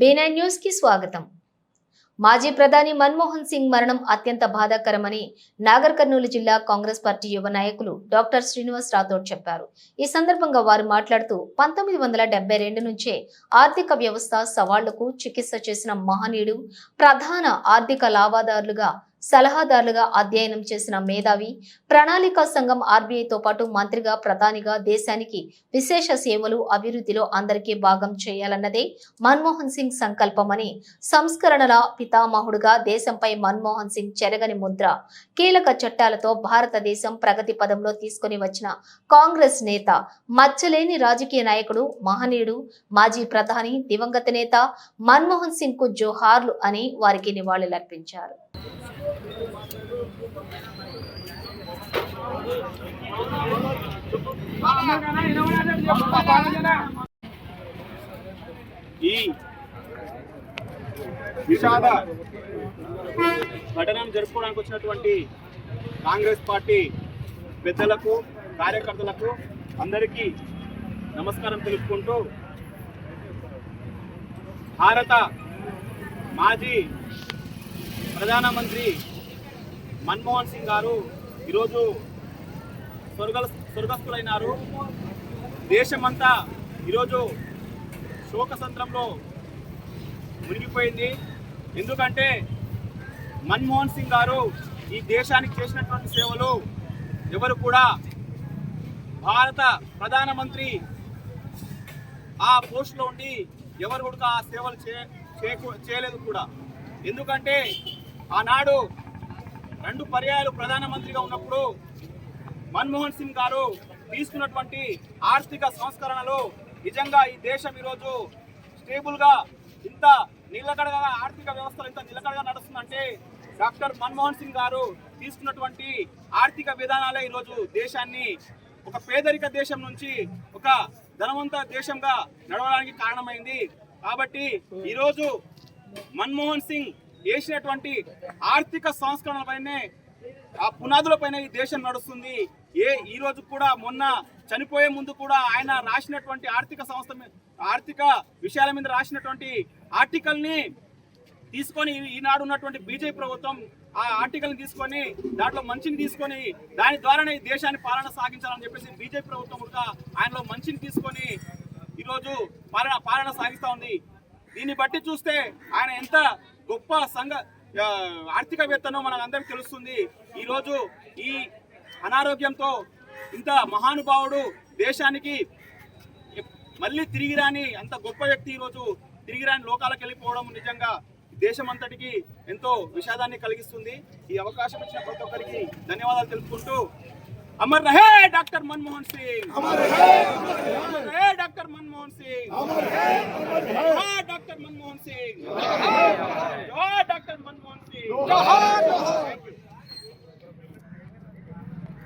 బీనా న్యూస్కి స్వాగతం. మాజీ ప్రధాని మన్మోహన్ సింగ్ మరణం అత్యంత బాధాకరమని నాగర్ కర్నూలు జిల్లా కాంగ్రెస్ పార్టీ యువ నాయకులు డాక్టర్ శ్రీనివాస్ రాథోడ్ చెప్పారు. ఈ సందర్భంగా వారు మాట్లాడుతూ పంతొమ్మిది వందల డెబ్బై రెండు నుంచే ఆర్థిక వ్యవస్థ సవాళ్ళకు చికిత్స చేసిన మహనీయుడు ప్రధాన ఆర్థిక లావాదారులుగా సలహాదారులుగా అధ్యయనం చేసిన మేధావి ప్రణాళికా సంఘం ఆర్బీఐతో పాటు మంత్రిగా ప్రధానిగా దేశానికి విశేష సేవలు అభివృద్ధిలో అందరికీ భాగం చేయాలన్నదే మన్మోహన్ సింగ్ సంకల్పమని సంస్కరణల పితామహుడుగా దేశంపై మన్మోహన్ సింగ్ చెరగని ముద్ర కీలక చట్టాలతో భారతదేశం ప్రగతి పదంలో తీసుకొని వచ్చిన కాంగ్రెస్ నేత మచ్చలేని రాజకీయ నాయకుడు మహనీయుడు మాజీ ప్రధాని దివంగత నేత మన్మోహన్ సింగ్కు జోహార్లు అని వారికి నివాళులర్పించారు. ఈ విషాద ఘటనను జరుపుకోవడానికి వచ్చినటువంటి కాంగ్రెస్ పార్టీ పెద్దలకు కార్యకర్తలకు అందరికీ నమస్కారం తెలుపుకుంటూ భారత మాజీ ప్రధానమంత్రి మన్మోహన్ సింగ్ గారు ఈరోజు స్వర్గ స్వర్గస్థులైనారు. దేశమంతా ఈరోజు శోకసంత్రంలో మునిగిపోయింది. ఎందుకంటే మన్మోహన్ సింగ్ గారు ఈ దేశానికి చేసినటువంటి సేవలు ఎవరు కూడా భారత ప్రధానమంత్రి ఆ పోస్టులో ఉండి ఎవరు కూడా ఆ సేవలు చే చేయలేదు కూడా. ఎందుకంటే ఆనాడు రెండు పర్యాయాలు ప్రధానమంత్రిగా ఉన్నప్పుడు మన్మోహన్ సింగ్ గారు తీసుకున్నటువంటి ఆర్థిక సంస్కరణలు నిజంగా ఈ దేశం ఈరోజు స్టేబుల్గా ఇంత నిలకడగా ఆర్థిక వ్యవస్థలు ఇంత నిలకడగా నడుస్తుందంటే డాక్టర్ మన్మోహన్ సింగ్ గారు తీసుకున్నటువంటి ఆర్థిక విధానాలే ఈరోజు దేశాన్ని ఒక పేదరిక దేశం నుంచి ఒక ధనవంత దేశంగా నడవడానికి కారణమైంది. కాబట్టి ఈరోజు మన్మోహన్ సింగ్ చేసినటువంటి ఆర్థిక సంస్కరణలపైనే ఆ పునాదులపైన ఈ దేశం నడుస్తుంది. ఏ ఈ రోజు కూడా మొన్న చనిపోయే ముందు కూడా ఆయన రాసినటువంటి ఆర్థిక సంస్థ ఆర్థిక విషయాల మీద రాసినటువంటి ఆర్టికల్ని తీసుకొని ఈనాడు ఉన్నటువంటి బీజేపీ ప్రభుత్వం ఆ ఆర్టికల్ని తీసుకొని దాంట్లో మంచిని తీసుకొని దాని ద్వారానే ఈ దేశాన్ని పాలన సాగించాలని చెప్పేసి బీజేపీ ప్రభుత్వం కూడా ఆయనలో మంచిని తీసుకొని ఈరోజు పాలన పాలన సాగిస్తూ ఉంది. దీన్ని బట్టి చూస్తే ఆయన ఎంత గొప్ప సంఘ ఆర్థికవేత్తనో మనకు అందరికి తెలుస్తుంది. ఈరోజు ఈ అనారోగ్యంతో ఇంత మహానుభావుడు దేశానికి మళ్ళీ తిరిగి రాని అంత గొప్ప వ్యక్తి ఈరోజు తిరిగి రాని లోకాలకు వెళ్ళిపోవడం నిజంగా దేశమంతటికి ఎంతో విషాదాన్ని కలిగిస్తుంది. ఈ అవకాశం ఇచ్చిన ప్రతి ఒక్కరికి ధన్యవాదాలు తెలుపుకుంటూ అమర్ రహే డాక్టర్ మన్మోహన్ సింగ్. అమర్ రహే. డాక్టర్ మన్మోహన్ సింగ్. জহর